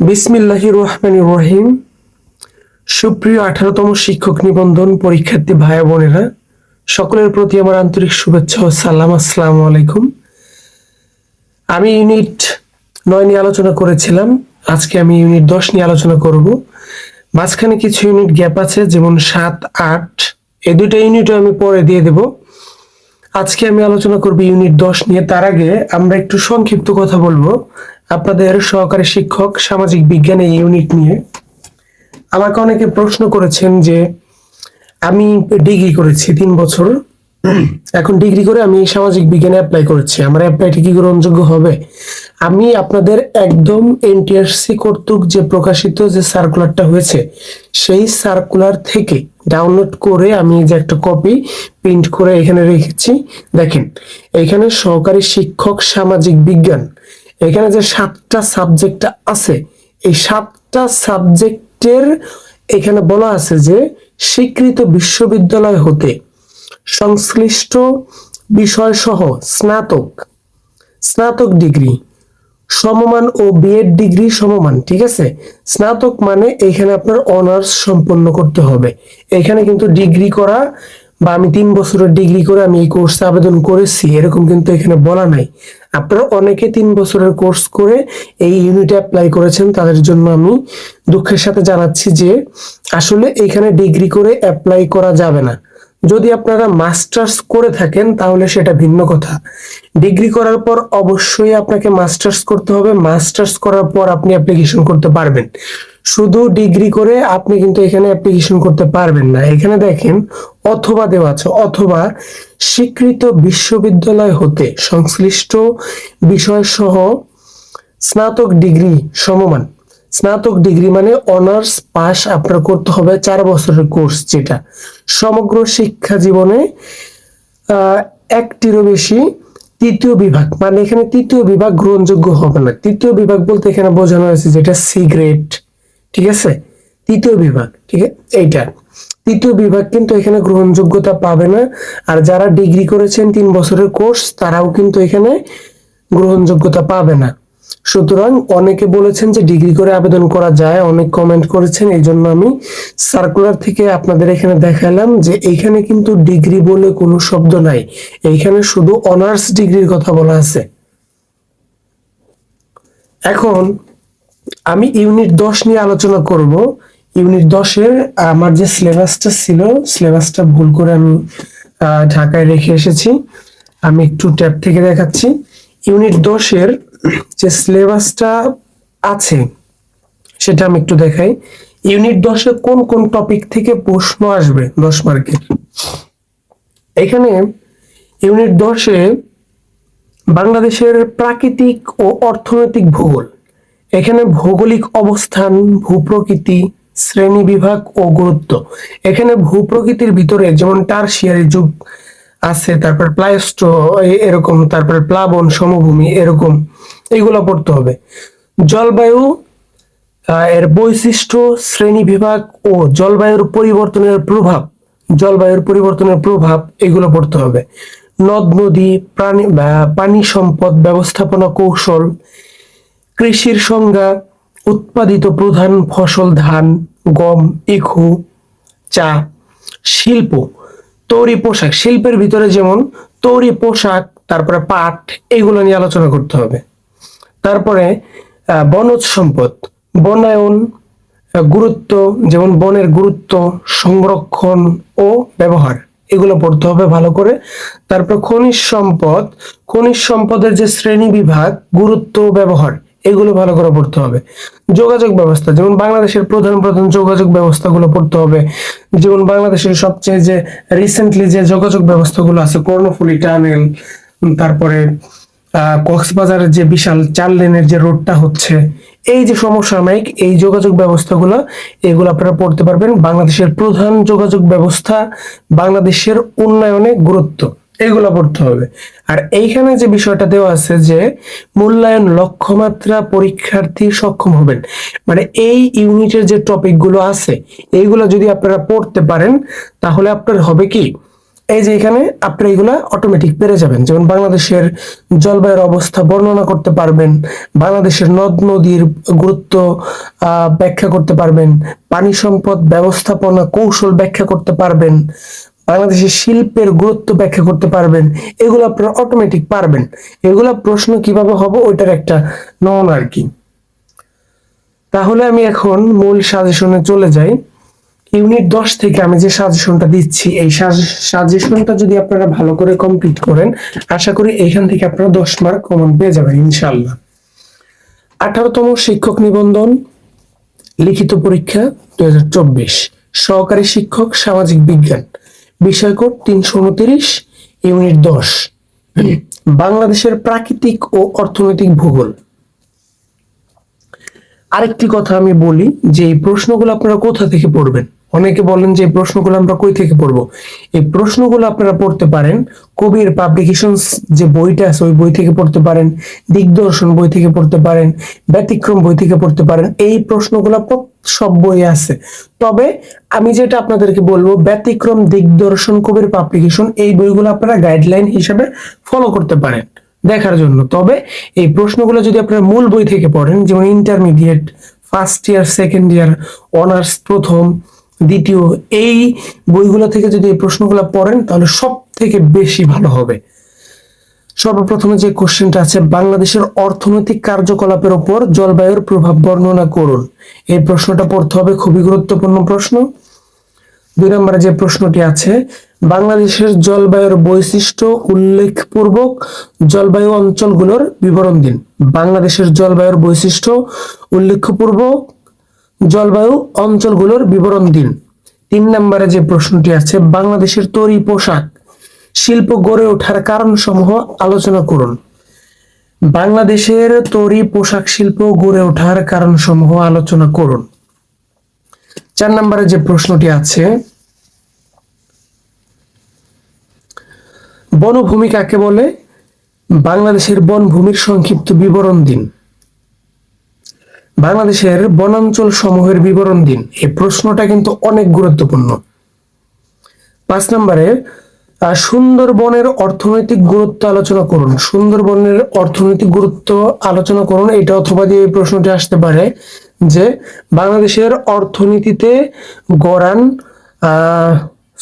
বিসমিল্লাহ রহমান রহিম। সুপ্রিয় আঠারোতম শিক্ষক নিবন্ধন পরীক্ষার্থী ভাই বোনেরা, সকলের প্রতি আমার আন্তরিক শুভেচ্ছা ও সালাম। আসসালামু আলাইকুম। আমি ইউনিট নয় নিয়ে আলোচনা করেছিলাম। আজকে আমি ইউনিট দশ নিয়ে আলোচনা করব। মাঝখানে কিছু ইউনিট গ্যাপ আছে, যেমন সাত, আট। এই দুটো ইউনিটও আমি পরে দিয়ে দেব। আজকে আমি আলোচনা করব ইউনিট দশ নিয়ে। তার আগে আমরা একটু সংক্ষিপ্ত কথা বলব। আপনাদের সহকারী শিক্ষক, সামাজিক বিজ্ঞান এই ইউনিট নিয়ে আমাকে অনেকে প্রশ্ন করেছেন যে আমি ডিগ্রি করেছি তিন বছর। এখন ডিগ্রি করে আমি সামাজিক বিজ্ঞানে অ্যাপ্লাই করেছি। আমার অ্যাপ্লাইটা কি গ্রহণযোগ্য হবে? আমি আপনাদের একদম এনটিআরসি কর্তৃক যে প্রকাশিত যে সার্কুলারটা হয়েছে, সেই সার্কুলার থেকে ডাউনলোড করে আমি যে একটা কপি প্রিন্ট করে এখানে রেখেছি। দেখেন, এখানে সহকারী শিক্ষক, সামাজিক বিজ্ঞান এখানে যে সাতটা সাবজেক্ট আছে, এই সাতটা সাবজেক্টের এখানে বলা আছে যে স্বীকৃত বিশ্ববিদ্যালয় হতে সংশ্লিষ্ট বিষয় সহ স্নাতক স্নাতক ডিগ্রি, সমমান ও বিএড ডিগ্রি সমমান, ঠিক আছে? স্নাতক মানে এখানে আপনার অনার্স সম্পন্ন করতে হবে। এখানে কিন্তু ডিগ্রি করা বা আমি তিন বছরের ডিগ্রি করে আমি এই কোর্সে আবেদন করেছি, এরকম কিন্তু এখানে বলা নাই। আপনারা অনেকে তিন বছরের কোর্স করে এই ইউনিটে অ্যাপ্লাই করেছেন, তাদের জন্য আমি দুঃখের সাথে জানাচ্ছি যে আসলে এখানে ডিগ্রি করে অ্যাপ্লাই করা যাবে না। যদি আপনারা মাস্টার্স করে থাকেন, তাহলে সেটা ভিন্ন কথা। ডিগ্রি করার পর অবশ্যই আপনাকে মাস্টার্স করতে হবে। মাস্টার্স করার পর আপনি অ্যাপ্লিকেশন করতে পারবেন। শুধু ডিগ্রি করে আপনি কিন্তু এখানে অ্যাপ্লিকেশন করতে পারবেন না। এখানে দেখেন, অথবা দেওয়া আছে, অথবা স্বীকৃত বিশ্ববিদ্যালয় হতে সংশ্লিষ্ট বিষয় সহ স্নাতক ডিগ্রি সমমান। স্নাতক ডিগ্রি মানে অনার্স পাস আপনার করতে হবে চার বছরের কোর্স যেটা। সমগ্র শিক্ষা জীবনে একটিরও বেশি তৃতীয় বিভাগ মানে এখানে তৃতীয় বিভাগ গ্রহণযোগ্য হবে না। তৃতীয় বিভাগ বলতে এখানে বোঝানো হয়েছে যেটা সি গ্রেড, ঠিক আছে? তৃতীয় বিভাগ, ঠিক আছে? এইটা। তৃতীয় বিভাগ কিন্তু এখানে গ্রহণযোগ্যতা পাবে না, আর যারা ডিগ্রি করেছেন তিন বছরের কোর্স, তারাও কিন্তু এখানে গ্রহণযোগ্যতা পাবে না। সুতরাং অনেকে বলেছেন যে ডিগ্রি করে আবেদন করা যায়, অনেক কমেন্ট করেছেন এই জন্য আমি সার্কুলার থেকে আপনাদের এখানে দেখালাম যে এইখানে কিন্তু ডিগ্রি বলে কোনো শব্দ নাই। এইখানে শুধু অনার্স ডিগ্রির কথা বলা আছে। এখন আমি ইউনিট দশ নিয়ে আলোচনা করব। ইউনিট দশের আমার যে সিলেবাসটা ছিল সিলেবাসটা ভুল করে আমি ঢাকায় রেখে এসেছি। আমি একটু ট্যাব থেকে দেখাচ্ছি। ইউনিট দশের যে সিলেবাসটা আছে, সেটা আমি একটু দেখাই। ইউনিট দশে কোন কোন টপিক থেকে প্রশ্ন আসবে দশ মার্কের? এখানে ইউনিট দশে বাংলাদেশের প্রাকৃতিক ও অর্থনৈতিক ভূগোল, এখানে ভৌগোলিক অবস্থান, ভূপ্রকৃতি, শ্রেণি বিভাগ ও গুরুত্ব। এখানে ভূপ্রকৃতির ভিতরে যেমন টারশিয়ারি যুগ আছে, তারপর প্লাইস্টো এরকম, তারপর প্লাবন, সমভূমি, এরকম, এগুলো পড়তে হবে। জলবায়ু এর বৈশিষ্ট্য, শ্রেণি বিভাগ ও জলবায়ুর পরিবর্তনের প্রভাব, জলবায়ুর পরিবর্তনের প্রভাব, এগুলো পড়তে হবে। নদ, নদী, প্রাণী পানি সম্পদ ব্যবস্থাপনা কৌশল, কৃষির সংজ্ঞা, উৎপাদিত প্রধান ফসল ধান, গম, ইখু, চা, শিল্প। তৈরি পোশাক, শিল্পের ভিতরে যেমন তৈরি পোশাক, তারপরে পাট, এগুলো নিয়ে আলোচনা করতে হবে। তারপরে বনজ সম্পদ, বনায়ন গুরুত্ব, যেমন বনের গুরুত্ব, সংরক্ষণ ও ব্যবহার, এগুলো পড়তে হবে ভালো করে। তারপর খনিজ সম্পদ, খনিজ সম্পদের যে শ্রেণি বিভাগ, গুরুত্ব ব্যবহার এগুলো ভালো করে পড়তে হবে। যোগাযোগ ব্যবস্থা, যেমন বাংলাদেশের প্রধান প্রধান যোগাযোগ ব্যবস্থাগুলো পড়তে হবে। যেমন বাংলাদেশের সবচেয়ে যে রিসেন্টলি যে যোগাযোগ ব্যবস্থাগুলো আছে, কর্ণফুলী টানেল তারপরে কক্সবাজারের যে বিশাল চার লেনের যে রোডটা হচ্ছে, এই যে সমসাময়িক এই যোগাযোগ ব্যবস্থাগুলো, এগুলো আপনারা পড়তে পারবেন। বাংলাদেশের প্রধান যোগাযোগ ব্যবস্থা বাংলাদেশের উন্নয়নে গুরুত্ব। এগুলো পড়তে হবে। আর এইখানে যে বিষয়টা দেওয়া আছে যে মূল্যায়ন লক্ষ্যমাত্রা পরীক্ষার্থী সক্ষম হবেন। মানে এই ইউনিটের যে টপিকগুলো আছে, এইগুলো যদি আপনারা পড়তে পারেন, তাহলে আপনার হবে কি? এই যে এখানে আপনি এগুলা অটোমেটিক পেরে যাবেন। যেমন বাংলাদেশের জলবায়ুর অবস্থা বর্ণনা করতে পারবেন, বাংলাদেশের নদ নদীর গুরুত্ব ব্যাখ্যা করতে পারবেন, পানি সম্পদ ব্যবস্থাপনা কৌশল ব্যাখ্যা করতে পারবেন বাংলাদেশের শিল্পের গুরুত্ব ব্যাখ্যা করতে পারবেন। এগুলো আপনারা অটোমেটিক পারবেন। এগুলো প্রশ্ন কীভাবে হবে ওইটার একটা নন আর কি। তাহলে আমি এখন মূল সাজেশনে চলে যাই। ইউনিট দশ থেকে আমি যে সাজেশনটা দিচ্ছি, এই সাজেশনটা যদি আপনারা ভালো করে কমপ্লিট করেন, আশা করি এখান থেকে আপনারা দশ মার্ক কমন পেয়ে যাবেন ইনশাল্লাহ আঠারোতম শিক্ষক নিবন্ধন, লিখিত পরীক্ষা দুই হাজার চব্বিশ। সহকারী শিক্ষক, সামাজিক বিজ্ঞান। বিষয় কোড তিনশো উনত্রিশ, ইউনিট দশ। বাংলাদেশের প্রাকৃতিক ও অর্থনৈতিক ভূগোল। আরেকটি কথা আমি বলি যে এই প্রশ্নগুলো আপনারা কোথা থেকে পড়বেন? অনেকে বলেন যে এই প্রশ্নগুলো আমরা কই থেকে পড়ব? এই প্রশ্নগুলো আপনারা পড়তে পারেন কবির পাবলিকেশনস যে বইটা আছে, ওই বই থেকে পড়তে পারেন, দিগদর্শন বই থেকে পড়তে পারেন, ব্যতিক্রম বই থেকে পড়তে পারেন, এই প্রশ্নগুলো সব বই আছে। তবে আমি যেটা আপনাদেরকে বলব, ব্যতিক্রম, দিগদর্শন, কবির পাবলিকেশন এই বইগুলো আপনারা গাইডলাইন হিসেবে ফলো করতে পারেন দেখার জন্য। তবে এই প্রশ্নগুলো যদি আপনারা মূল বই থেকে পড়েন, যেমন intermediate first year second year honours প্রথম দ্বিতীয়, এই বইগুলো থেকে যদি এই প্রশ্নগুলো পড়েন, তাহলে সব থেকে বেশি ভালো হবে। সর্বপ্রথমে যে কোশ্চেনটা আছে, বাংলাদেশের অর্থনৈতিক কার্যকলাপের উপর জলবায়ুর প্রভাব বর্ণনা করুন। এই প্রশ্নটা পড়তে হবে খুবই গুরুত্বপূর্ণ প্রশ্ন। দুই নম্বরে যে প্রশ্নটি আছে, বাংলাদেশের জলবায়ুর বৈশিষ্ট্য উল্লেখপূর্বক জলবায়ু অঞ্চলগুলোর বিবরণ দিন। বাংলাদেশের জলবায়ুর বৈশিষ্ট্য উল্লেখপূর্বক জলবায়ু অঞ্চলগুলোর বিবরণ দিন। তিন নম্বরে যে প্রশ্নটি আছে, বাংলাদেশের তৈরি পোশাক শিল্প গড়ে ওঠার কারণ সমূহ আলোচনা করুন। বাংলাদেশের তৈরি পোশাক শিল্প গড়ে ওঠার কারণ সমূহ আলোচনা করুন। চার নম্বরে যে প্রশ্নটি আছে, বনভূমি কাকে বলে? বাংলাদেশের বনভূমির সংক্ষিপ্ত বিবরণ দিন। বাংলাদেশের বনাঞ্চল সমূহের বিবরণ দিন। এই প্রশ্নটা কিন্তু অনেক গুরুত্বপূর্ণ। পাঁচ নম্বরে সুন্দরবনের অর্থনৈতিক গুরুত্ব আলোচনা করুন। সুন্দরবনের অর্থনৈতিক গুরুত্ব আলোচনা করুন, এটা অথবা দিয়ে এই প্রশ্নটি আসতে পারে যে, বাংলাদেশের অর্থনীতিতে গড়ান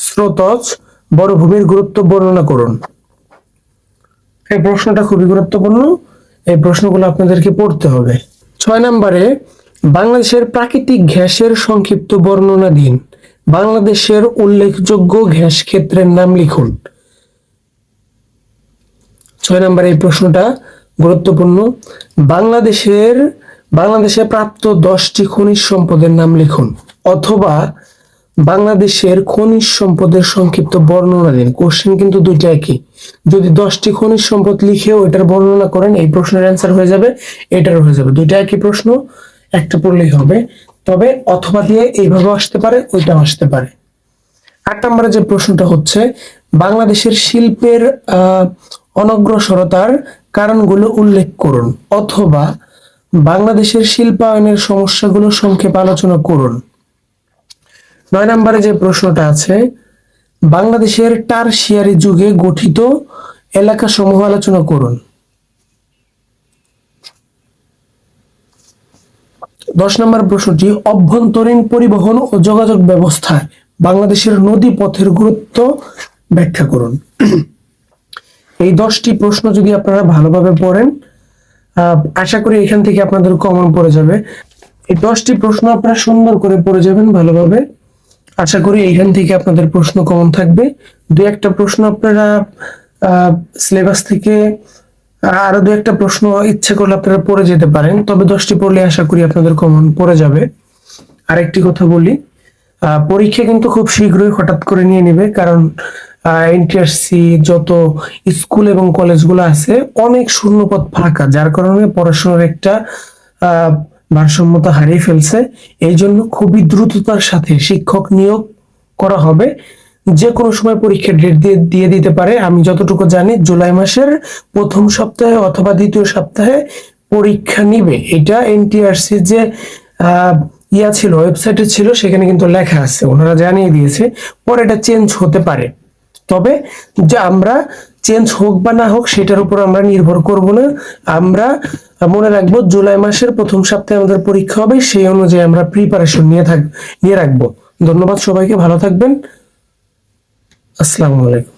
স্রোতজ বড়ভূমির গুরুত্ব বর্ণনা করুন। এই প্রশ্নটা খুবই গুরুত্বপূর্ণ। এই প্রশ্নগুলো আপনাদেরকে পড়তে হবে। ছয় নম্বরে, বাংলাদেশের প্রাকৃতিক গ্যাসের সংক্ষিপ্ত বর্ণনা দিন। বাংলাদেশের উল্লেখযোগ্য গ্যাস ক্ষেত্রের নাম লিখুন। ছয় নম্বরে এই প্রশ্নটা গুরুত্বপূর্ণ। বাংলাদেশের, বাংলাদেশে প্রাপ্ত দশটি খনিজ সম্পদের নাম লিখুন। অথবা বাংলাদেশের খনিজ সম্পদের সংক্ষিপ্ত বর্ণনা দিন। কোশ্চেন কিন্তু দুইটা একই। যদি দশটি খনিজ সম্পদ লিখেও এটার বর্ণনা করেন, এই প্রশ্নের অ্যান্সার হয়ে যাবে এটার হয়ে যাবে। দুইটা একই প্রশ্ন, একটা পড়লেই হবে। তবে অথবা দিয়ে এইভাবে আসতে পারে, ওইটাও আসতে পারে। আট নম্বরে যে প্রশ্নটা হচ্ছে, বাংলাদেশের শিল্পের অনগ্রসরতার কারণগুলো উল্লেখ করুন, অথবা বাংলাদেশের শিল্পায়নের সমস্যাগুলো সংক্ষেপ আলোচনা করুন। নয় নম্বরে যে প্রশ্নটা আছে, বাংলাদেশের টারশিয়ারি যুগে গঠিত এলাকা সমূহ আলোচনা করুন। দশ নম্বর প্রশ্নটি, অভ্যন্তরীণ পরিবহন ও যোগাযোগ ব্যবস্থায় বাংলাদেশের নদী পথের গুরুত্ব ব্যাখ্যা করুন। এই দশটি প্রশ্ন যদি আপনারা ভালোভাবে পড়েন আশা করি এখান থেকে আপনাদের কমন পড়ে যাবে। এই দশটি প্রশ্ন আপনারা সুন্দর করে পড়ে যাবেন ভালোভাবে। আশা করি এইখান থেকে আপনাদের প্রশ্ন কমন থাকবে। দু একটা প্রশ্ন আপনারা সিলেবাস থেকে আরও দু একটা প্রশ্ন ইচ্ছে করলে আপনারা পড়ে যেতে পারেন তবে দশটি পড়লে আশা করি আপনাদের কমন পড়ে যাবে। আরেকটি কথা বলি পরীক্ষা কিন্তু খুব শীঘ্রই হঠাৎ করে নিয়ে নেবে কারণ এনটিআরসি যত স্কুল এবং কলেজগুলো আছে অনেক শূন্যপদ ফাঁকা যার কারণে পড়াশোনার একটা আহ, ভারসাম্যতা হারিয়ে ফেলছে। এই জন্য খুবই দ্রুততার সাথে শিক্ষক নিয়োগ করা হবে। যে কোনো সময় পরীক্ষার ডেট দিয়ে দিয়ে দিতে পারে। আমি যতটুকু জানি জুলাই মাসের প্রথম সপ্তাহে অথবা দ্বিতীয় সপ্তাহে পরীক্ষা নিবে। এটা এনটিআরসি যে ইয়া ছিল ওয়েবসাইটে ছিল, সেখানে কিন্তু লেখা আছে। ওনারা জানিয়ে দিয়েছে। পরে এটা চেঞ্জ হতে পারে। তবে যে আমরা চেঞ্জ হোক বা না হোক সেটার উপর আমরা নির্ভর করব না। আমরা মনে রাখব জুলাই মাসের প্রথম সপ্তাহে আমাদের পরীক্ষা হবে, সেই অনুযায়ী আমরা প্রিপারেশন নিয়ে থাক, নিয়ে রাখব। ধন্যবাদ সবাইকে, ভালো থাকবেন। আসসালামু আলাইকুম।